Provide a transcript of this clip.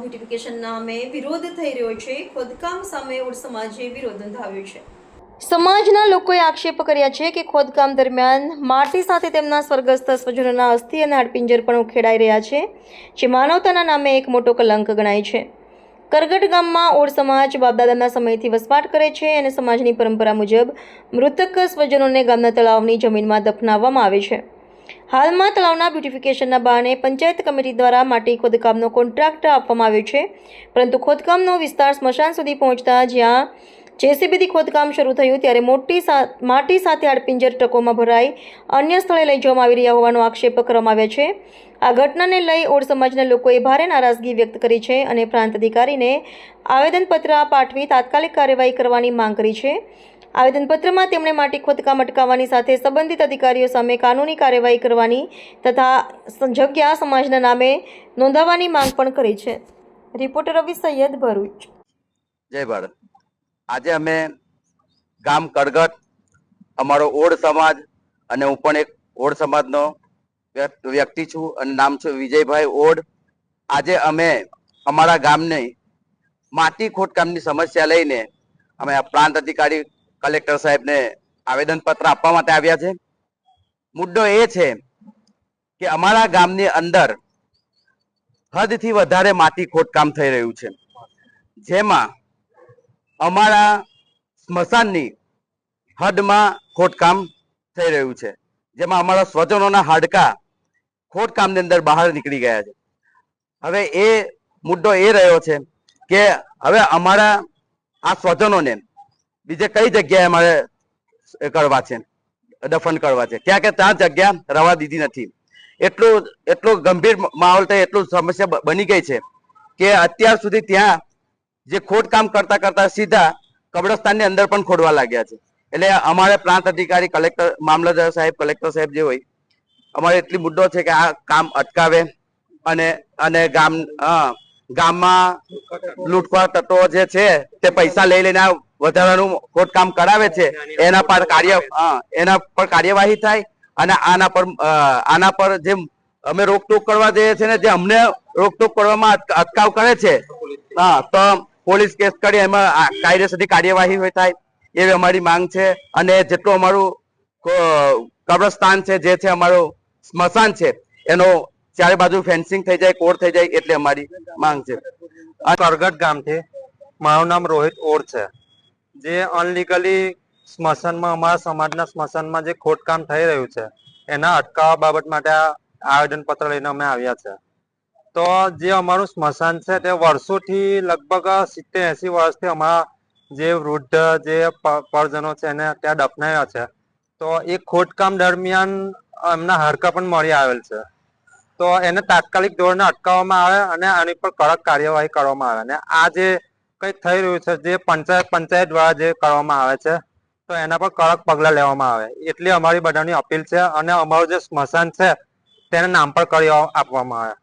Beautification નામે વિરોધ થઈ રહ્યો છે. ખોદકામ સામે ઉડ સમાજે વિરોધ નોંધાવ્યો છે. સમાજના લોકોએ આક્ષેપ કર્યા છે કે ખોદકામ દરમિયાન માટી સાથે તેમના સ્વર્ગસ્થ સ્વજનોના અસ્થિ અને હાડપિંજર પણ ઉખેડાઈ રહ્યા છે, જે માનવતાના નામે એક મોટો કલંક ગણાય છે. કરગટ ગામમાં ઓળ સમાજ બાપદાદાના સમયથી વસવાટ કરે છે અને સમાજની પરંપરા મુજબ મૃતક સ્વજનોને ગામના તળાવની જમીનમાં દફનાવવામાં આવે છે. હાલમાં તળાવના બ્યુટિફિકેશનના બહાને પંચાયત કમિટી દ્વારા માટી ખોદકામનો કોન્ટ્રાક્ટ આપવામાં આવ્યો છે. પરંતુ ખોદકામનો વિસ્તાર સ્મશાન સુધી પહોંચતા જ્યાં જેસીબીથી ખોદકામ શરૂ થયું ત્યારે મોટી માટી સાથે આડપિંજર ટ્રકોમાં ભરાઈ અન્ય સ્થળે લઈ જવામાં આવી રહ્યા હોવાનો આક્ષેપ કરવામાં આવ્યો છે. આ ઘટનાને લઈ ઓડ સમાજના લોકોએ ભારે નારાજગી વ્યક્ત કરી છે અને પ્રાંત અધિકારીને આવેદનપત્ર પાઠવી તાત્કાલિક કાર્યવાહી કરવાની માંગ કરી છે. આવેદનપત્રમાં તેમણે માટી ખોદકામ અટકાવવાની સાથે સંબંધિત અધિકારીઓ સામે કાનૂની કાર્યવાહી કરવાની તથા જગ્યા સમાજના નામે નોંધાવવાની માંગ પણ કરી છે. રિપોર્ટર રવિ સૈયદ ભરૂચ. જય ભારત. આજે અમે ગામ કડગટ, અમારો ઓડ સમાજ અને હું પણ એક ઓડ સમાજનો વ્યક- વ્યક્તિ છું અને નામ છે વિજયભાઈ ઓડ આજે અમે અમારા ગામની માટી ખોદકામની સમસ્યા લઈને અમે પ્રાંત અધિકારી કલેક્ટર સાહેબને આવેદનપત્ર આપવા માટે આવ્યા છે. મુદ્દો એ છે કે અમારા ગામની અંદર હદથી વધારે માટી ખોદકામ થઈ રહ્યું છે. જેમાં અમારા સ્મશાનની હદમાં ખોદકામ થઈ રહ્યું છે. જેમાં અમારા સ્વજનોના હાડકા ખોદકામની અંદર બહાર નીકળી ગયા છે. હવે એ મુદ્દો એ રહ્યો છે કે હવે અમારા આ સ્વજનોને બીજે કઈ જગ્યાએ અમારે કરવા છે? દફન કરવા છે? ક્યાં કે ત્યાં જગ્યા રવા દીધી નથી. એટલું, એટલો ગંભીર માહોલ થઈ, એટલું સમસ્યા બની ગઈ છે કે અત્યાર સુધી ત્યાં જે ખોદકામ કરતા કરતા સીધા કબ્રસ્તાનની અંદર પણ ખોડવા લાગ્યા છે. એટલે અમારે પ્રાંત અધિકારી, કલેક્ટર, મામલતદાર સાહેબ, કલેક્ટર સાહેબ જે હોય, અમારે એટલી મુદ્દો છે કે આ કામ અટકાવે અને અને ગામ ગામમાં લૂંટફાટ તત્વો જે છે તે પૈસા લઈ લઈને વધારાનું ખોટકામ કરાવે છે, એના પર કાર્ય એના પર કાર્યવાહી થાય અને આના પર આના પર જે અમે રોકટોક કરવા જઈએ છીએ ને જે અમને રોકટોક કરવામાં અટકાવ કરે છે, હા, તો પોલીસ કેસ કરી એમાં કાયદેસરની કાર્યવાહી હોય થાય એવી અમારી માંગ છે અને જેટલું અમારું કબ્રસ્તાન છે, જે છે અમારું સ્મશાન છે, એનો ચારે બાજુ ફેન્સિંગ થઈ જાય કોડ થઈ જાય એટલે અમારી માંગ છે. કરગટ ગામથી મારું નામ રોહિત ઓર છે. જે અનલીગલી સ્મશાનમાં, અમારા સમાજના સ્મશાનમાં જે ખોટકામ થઈ રહ્યું છે, એના અટકાવવા બાબત માટે આ આવેદન પત્ર લઈને અમે આવ્યા છે. તો જે અમારું સ્મશાન છે, તે વર્ષોથી લગભગ સિત્તેર એસી વર્ષથી અમારા જે વૃદ્ધ, જે પરિજનો છે, એને ત્યાં દફનાવ્યા છે. તો એ ખોટકામ દરમિયાન એમના હાડકા પણ મળી આવેલ છે. તો એને તાત્કાલિક ધોરણે અટકાવવામાં આવે અને આની પર કડક કાર્યવાહી કરવામાં આવે. અને આ જે કંઈક થઈ રહ્યું છે, જે પંચાયત પંચાયત દ્વારા જે કરવામાં આવે છે, તો એના પર કડક પગલાં લેવામાં આવે. એટલી અમારી બધાની અપીલ છે અને અમારું જે સ્મશાન છે, તેને નામ પર કરી આપવામાં આવે.